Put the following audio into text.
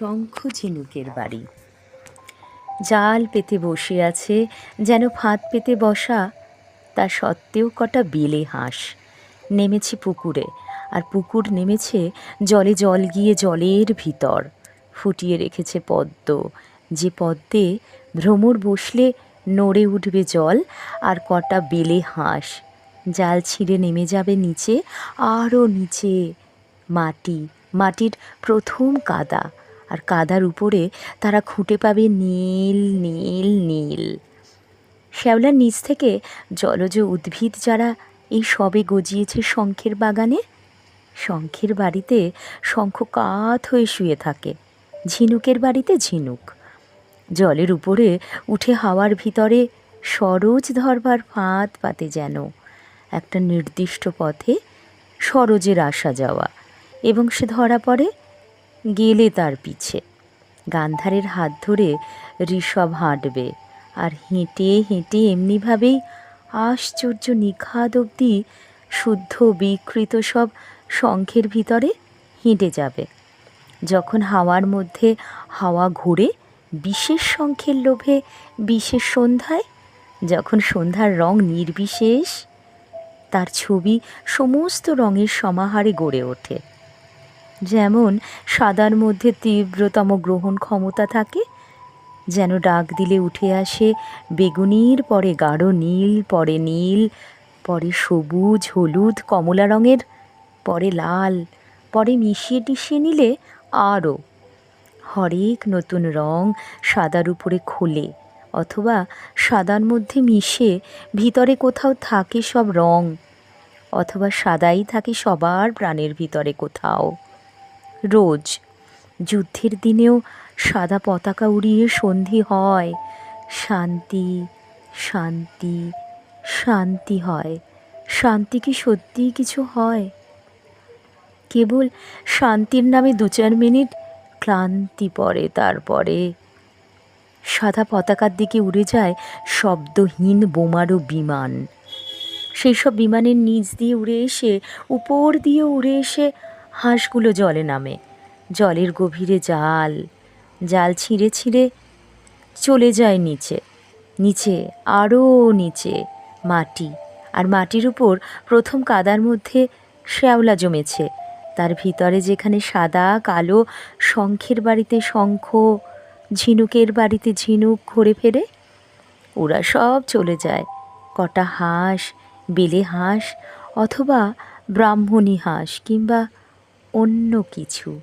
শঙ্খ ঝিনুকের বাড়ি। জাল পেতে বসে আছে, যেন ফাঁদ পেতে বসা, তা সত্ত্বেও কটা বেলে হাঁস। নেমেছে পুকুরে, আর পুকুর নেমেছে জলে জল গিয়ে জলের ভিতর। ফুটিয়ে রেখেছে পদ্ম, যে পদ্মে ভ্রমর বসলে নড়ে উঠবে জল, আর কটা বেলে হাঁস। জাল ছিঁড়ে নেমে যাবে নিচে, আরও নিচে। মাটি, মাটির প্রথম কাদা। আর কাদার উপরে তারা খুঁটে পাবে নীল নীল নীল। শ্যাওলার নিচ থেকে জলজ উদ্ভিদ যারা এই সবে গজিয়েছে শঙ্খের বাগানে, শঙ্খের বাড়িতে শঙ্খ কাত হয়ে শুয়ে থাকে, ঝিনুকের বাড়িতে ঝিনুক। জলের উপরে উঠে হাওয়ার ভিতরে সরোজ ধরবার ফাঁদ পাতে যেন একটা নির্দিষ্ট পথে সরোজের আসা যাওয়া এবং সে ধরা পড়ে গেলে তার পিছে। গান্ধারের হাত ধরে ঋষভ হাঁটবে আর হেঁটে হেঁটে এমনিভাবেই আশ্চর্য নিখাদ অবধি শুদ্ধ বিকৃত সব শঙ্খের ভিতরে হেঁটে যাবে। যখন হাওয়ার মধ্যে হাওয়া ঘুরে বিশেষ শঙ্খের লোভে বিশেষ সন্ধ্যায়, যখন সন্ধ্যার রং নির্বিশেষ, তার ছবি সমস্ত রঙের সমাহারে গড়ে ওঠে। যেমন সাদার মধ্যে তীব্রতম গ্রহণ ক্ষমতা থাকে, যেন ডাক দিলে উঠে আসে, বেগুনির পরে গাঢ় নীল, পরে নীল, পরে সবুজ, হলুদ, কমলা রঙের, পরে লাল, পরে মিশিয়ে টিশিয়ে নিলে আরও, হরেক নতুন রং সাদার উপরে খোলে, অথবা সাদার মধ্যে মিশে ভিতরে কোথাও থাকে সব রং, অথবা সাদাই থাকে সবার প্রাণের ভিতরে কোথাও। রোজ। যুদ্ধের দিনেও সাদা পতাকা উড়িয়ে সন্ধি হয়। শান্তি শান্তি শান্তি হয়। শান্তি কি সত্যিই কিছু হয়? কেবল শান্তির নামে দু চার মিনিট ক্লান্তি পড়ে তারপরে। সাদা পতাকার দিকে উড়ে যায় শব্দহীন বোমারও বিমান। সেই সব বিমানের নিচ দিয়ে উড়ে এসে, উপর দিয়ে উড়ে এসে হাঁসগুলো জলে নামে। জলের গভীরে জাল জাল ছিঁড়ে ছিঁড়ে চলে যায় নিচে। নিচে আরও নিচে, মাটি। আর মাটির উপর প্রথম কাদার মধ্যে শ্যাওলা জমেছে। তার ভিতরে যেখানে সাদা, কালো শঙ্খের বাড়িতে শঙ্খ, ঝিনুকের বাড়িতে ঝিনুক ঘুরে ফেরে, ওরা সব চলে যায়। কটা হাঁস, বেলে হাঁস অথবা ব্রাহ্মণী হাঁস কিংবা অন্য কিছু।